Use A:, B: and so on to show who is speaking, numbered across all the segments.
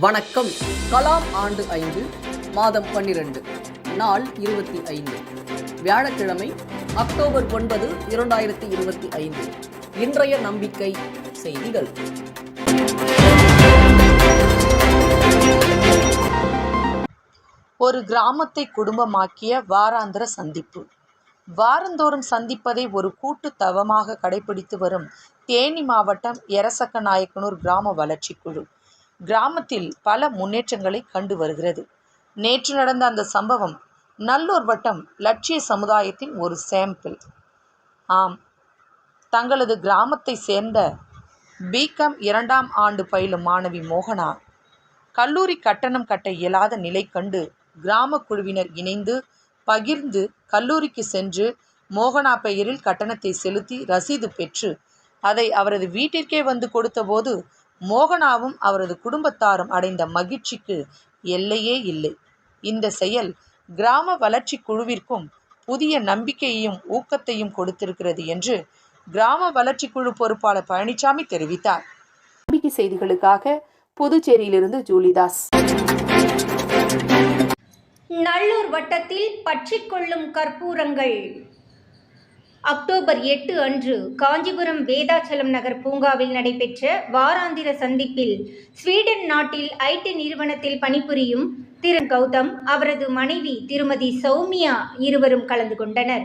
A: வணக்கம். கலாம் ஆண்டு ஐந்து மாதம் பன்னிரண்டு நாள் இருபத்தி ஐந்து. வியாழக்கிழமை அக்டோபர் ஒன்பது இரண்டாயிரத்தி இருபத்தி ஐந்து. இன்றைய நம்பிக்கை செய்திகள்.
B: ஒரு கிராமத்தை குடும்பமாக்கிய வாராந்திர சந்திப்பு. வாரந்தோறும் சந்திப்பதை ஒரு கூட்டு தவமாக கடைபிடித்து வரும் தேனி மாவட்டம் எரசக்க நாயக்கனூர் கிராம வளர்ச்சி குழு. கிராமத்தில் பல முன்னேற்றங்களை கண்டு வருகிறது. நேற்று நடந்த அந்த சம்பவம் நல்லூர் வட்டம் லட்சிய சமுதாயத்தின் ஒரு சாம்பிள் ஆம் தங்களது கிராமத்தை சேர்ந்த பிகாம் இரண்டாம் ஆண்டு பயிலும் மாணவி மோகனா கல்லூரி கட்டணம் கட்ட இயலாத நிலை கண்டு கிராம குழுவினர் இணைந்து பகிர்ந்து கல்லூரிக்கு சென்று மோகனா பெயரில் கட்டணத்தை செலுத்தி ரசீது பெற்று அதை அவரது வீட்டிற்கே வந்து கொடுத்தபோது மோகனாவும் அவரது குடும்பத்தாரும் அடைந்த மகிழ்ச்சிக்கு எல்லையே இல்லை. இந்த செயல் கிராம வளர்ச்சி குழுவிற்கும் புதிய நம்பிக்கையையும் ஊக்கத்தையும் கொடுத்திருக்கிறது என்று கிராம வளர்ச்சி குழு பொறுப்பாளர் பழனிசாமி தெரிவித்தார்.
C: நம்பிக்கை செய்திகளுக்காக புதுச்சேரியிலிருந்து ஜூலிதாஸ்.
D: நல்லூர் வட்டத்தில் பற்றிக்கொள்ளும் கற்பூரங்கள். அக்டோபர் எட்டு அன்று காஞ்சிபுரம் வேதாச்சலம் நகர் பூங்காவில் நடைபெற்ற வாராந்திர சந்திப்பில் ஸ்வீடன் நாட்டில் ஐடி நிறுவனத்தில் பணிபுரியும் திரு கௌதம் அவரது மனைவி திருமதி சௌமியா இருவரும் கலந்து கொண்டனர்.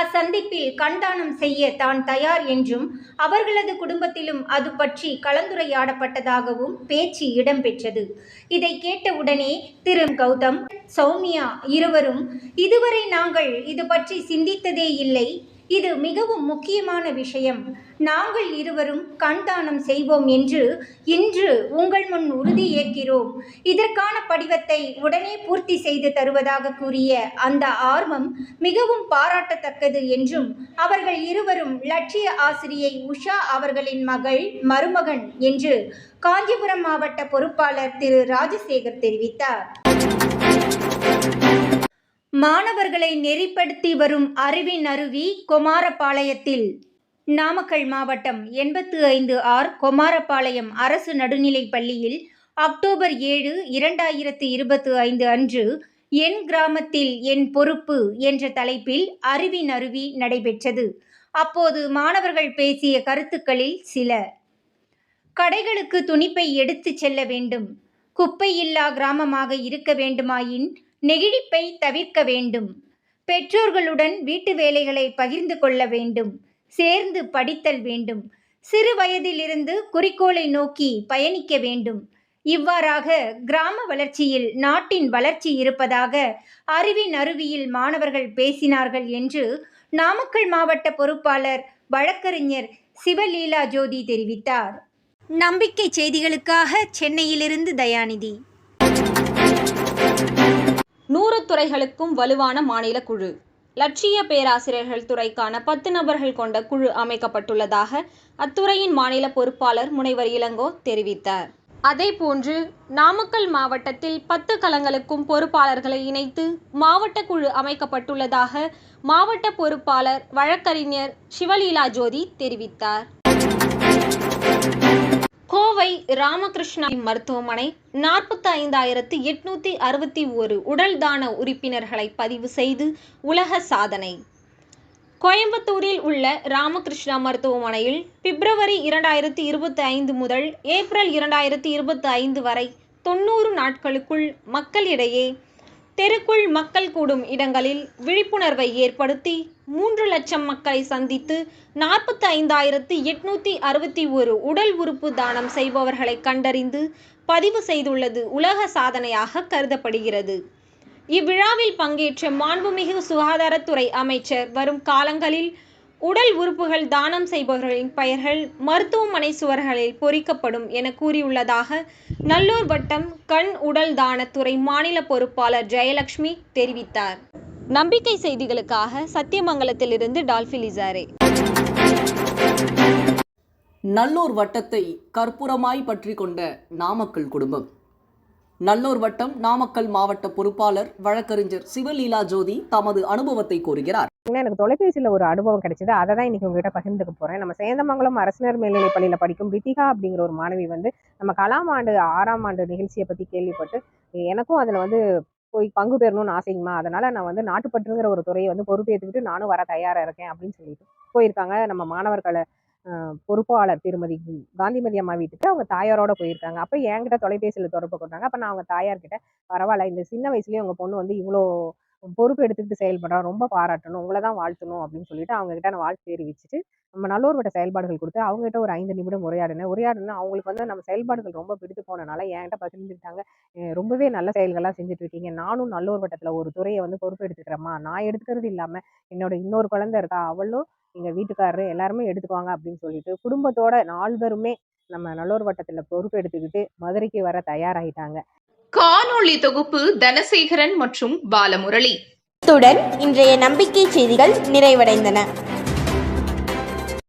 D: அச்சந்திப்பில் கண்தானம் செய்ய தான் தயார் என்றும் அவர்களது குடும்பத்திலும் அது பற்றி கலந்துரையாடப்பட்டதாகவும் பேச்சு இடம்பெற்றது. இதை கேட்டவுடனே திரு கௌதம் சௌமியா இருவரும் இதுவரை நாங்கள் இது பற்றி சிந்தித்ததே இல்லை. இது மிகவும் முக்கியமான விஷயம். நாங்கள் இருவரும் கண்தானம் செய்வோம் என்று இன்று உங்கள் முன் உறுதி ஏற்கிறோம். இதற்கான படிவத்தை உடனே பூர்த்தி செய்து தருவதாக கூறிய அந்த ஆர்வம் மிகவும் பாராட்டத்தக்கது என்றும் அவர்கள் இருவரும் லட்சிய ஆசிரியை உஷா அவர்களின் மகள் மருமகன் என்று காஞ்சிபுரம் மாவட்ட பொறுப்பாளர் திரு. ராஜசேகர் தெரிவித்தார். மாணவர்களை நெறிப்படுத்தி வரும் அறிவின் அருவி குமாரபாளையத்தில் நாமக்கல் மாவட்டம் எண்பத்து ஐந்து ஆர் குமாரபாளையம் அரசு நடுநிலைப் பள்ளியில் அக்டோபர் ஏழு இரண்டாயிரத்து இருபத்து ஐந்து அன்று என் கிராமத்தில் என் பொறுப்பு என்ற தலைப்பில் அறிவின் அருவி நடைபெற்றது. அப்போது மாணவர்கள் பேசிய கருத்துக்களில் சில. கடைகளுக்கு துணிப்பை எடுத்துச் செல்ல வேண்டும். குப்பையில்லா கிராமமாக இருக்க வேண்டுமாயின் நெகிழிப்பை தவிர்க்க வேண்டும். பெற்றோர்களுடன் வீட்டு வேலைகளை பகிர்ந்து கொள்ள வேண்டும். சேர்ந்து படித்தல் வேண்டும். சிறு வயதிலிருந்து குறிக்கோளை நோக்கி பயணிக்க வேண்டும். இவ்வாறாக கிராம வளர்ச்சியில் நாட்டின் வளர்ச்சி இருப்பதாக அறிவின் அருவியில் மாணவர்கள் பேசினார்கள் என்று நாமக்கல் மாவட்ட பொறுப்பாளர் வழக்கறிஞர் சிவலீலா ஜோதி தெரிவித்தார். நம்பிக்கை செய்திகளுக்காக சென்னையிலிருந்து தயாநிதி.
E: நூறு துறைகளுக்கும் வலுவான மாநில குழு. லட்சிய பேராசிரியர்கள் துறைக்கான பத்து நபர்கள் கொண்ட குழு அமைக்கப்பட்டுள்ளதாக அத்துறையின் மாநில பொறுப்பாளர் முனைவர் இளங்கோ தெரிவித்தார். அதேபோன்று நாமக்கல் மாவட்டத்தில் பத்து களங்களுக்கும் பொறுப்பாளர்களை இணைத்து மாவட்ட குழு அமைக்கப்பட்டுள்ளதாக மாவட்ட பொறுப்பாளர் வழக்கறிஞர் சிவலீலா ஜோதி தெரிவித்தார். கோவை ராமகிருஷ்ணா மருத்துவமனை நாற்பத்தி ஐந்தாயிரத்து எட்நூத்தி அறுபத்தி ஒரு உடல் தான உறுப்பினர்களை பதிவு செய்து உலக சாதனை. கோயம்புத்தூரில் உள்ள ராமகிருஷ்ணா மருத்துவமனையில் பிப்ரவரி இரண்டாயிரத்தி இருபத்தி ஐந்து முதல் ஏப்ரல் இரண்டாயிரத்தி இருபத்தி ஐந்து வரை தொண்ணூறு நாட்களுக்குள் மக்களிடையே தெருக்குள் மக்கள் கூடும் இடங்களில் விழிப்புணர்வை ஏற்படுத்தி மூன்று லட்சம் மக்களை சந்தித்து நாற்பத்தி ஐந்தாயிரத்து எட்நூத்தி அறுபத்தி ஒரு உடல் உறுப்பு தானம் செய்பவர்களை கண்டறிந்து பதிவு செய்துள்ளது உலக சாதனையாக கருதப்படுகிறது. இவ்விழாவில் பங்கேற்ற மாண்புமிகு சுகாதாரத்துறை அமைச்சர் வரும் காலங்களில் உடல் உறுப்புகள் தானம் செய்பவர்களின் பெயர்கள் மருத்துவமனை சுவர்களில் பொறிக்கப்படும் என கூறியுள்ளதாக நல்லூர் வட்டம் கண் உடல் தானத்துறை மாநில பொறுப்பாளர் ஜெயலட்சுமி தெரிவித்தார். நம்பிக்கை செய்திகளுக்காக சத்தியமங்கலத்திலிருந்து டால்ஃபி லிசாரே
A: நல்லூர் வட்டத்தை கற்பூரமாய் பற்றி கொண்ட நாமக்கல் குடும்பம். நல்லூர் வட்டம் நாமக்கல் மாவட்ட பொறுப்பாளர் வழக்கறிஞர் சிவலீலா ஜோதி தமது அனுபவத்தை கூறுகிறார்.
F: ஏன்னா எனக்கு தொலைபேசியில் ஒரு அனுபவம் கிடைச்சது. அதை தான் இன்னைக்கு உங்ககிட்ட பகிர்ந்துக்க போகிறேன் நம்ம சேந்தமங்கலம் அரசினர் மேல்நிலைப் பள்ளியில் படிக்கும் ரித்திகா அப்படிங்கிற ஒரு மாணவி வந்து நம்ம கலாம் ஆண்டு ஆறாம் ஆண்டு நிகழ்ச்சியை பற்றி கேள்விப்பட்டு எனக்கும் அதில் வந்து போய் பங்கு பெறணும்னு ஆசைங்கம்மா அதனால் நான் வந்து நாட்டுப்பற்றுங்கிற ஒரு துறையை வந்து பொறுப்பேற்றுக்கிட்டு நானும் வர தயாராக இருக்கேன் அப்படின்னு சொல்லிட்டு போயிருக்காங்க. நம்ம மாணவர்களை பொறுப்பாளர் திருமதி காந்திமதி அம்மா வீட்டுக்கு அவங்க தாயாரோட போயிருக்காங்க. அப்போ என்கிட்ட தொலைபேசியில் தொடர்பு கொண்டாங்க. அப்போ நான் அவங்க தாயார்கிட்ட பரவாயில்ல இந்த சின்ன வயசுலேயே உங்கள் பொண்ணு வந்து இவ்வளோ பொறுப்பு எடுத்துக்கிட்டு செயல்படுறா ரொம்ப பாராட்டணும் உங்களை தான் வாழ்த்தணும் அப்படின்னு சொல்லிட்டு அவங்க கிட்ட நான் வாழ்த்து தெரிவிச்சுட்டு நம்ம நல்லோர்வட்ட செயல்பாடுகள் கொடுத்து அவங்க கிட்ட ஒரு ஐந்து நிமிடம் உரையாடினேன். உரையாடினா அவங்களுக்கு வந்து நம்ம செயல்பாடுகள் ரொம்ப பிடித்து போனனால என்கிட்ட பகிர்ந்துக்கிட்டாங்க. ரொம்பவே நல்ல செயல்கள்லாம் செஞ்சுட்டு இருக்கீங்க நானும் நல்லோர் வட்டத்தில் ஒரு துறையை வந்து பொறுப்பு எடுத்துக்கிறேம்மா. நான் எடுத்துக்கிறது இல்லாமல் என்னோட இன்னொரு குழந்தை இருக்கா அவளும் எங்கள் வீட்டுக்காரரு எல்லாருமே எடுத்துக்குவாங்க அப்படின்னு சொல்லிட்டு குடும்பத்தோட நால்வருமே நம்ம நல்லோர் வட்டத்தில் பொறுப்பு எடுத்துக்கிட்டு மதுரைக்கு வர தயாராகிட்டாங்க
G: காணொளி தொகுப்பு தனசேகரன் மற்றும் பாலமுரளி.
H: இத்துடன் இன்றைய நம்பிக்கை செய்திகள் நிறைவடைந்தன.